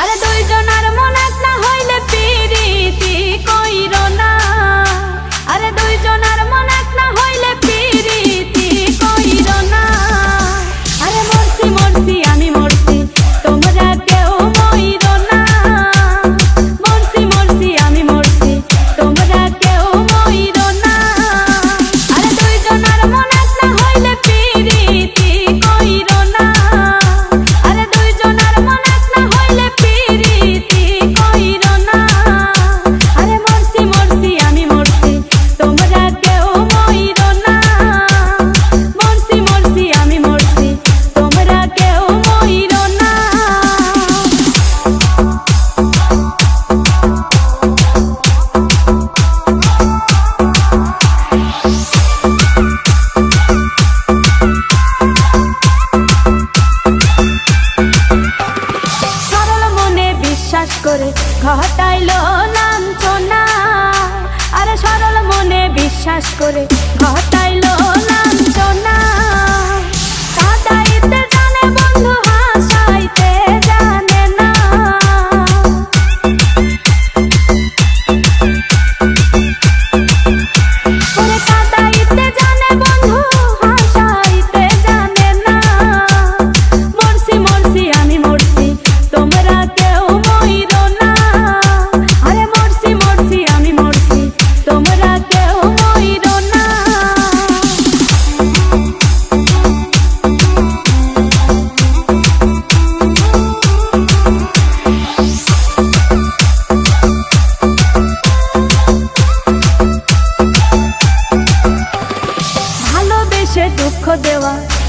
আরে দুইজনার মনে না হইলে পিরিতি কইরো না। বিশ্বাস করে ঘটাইলো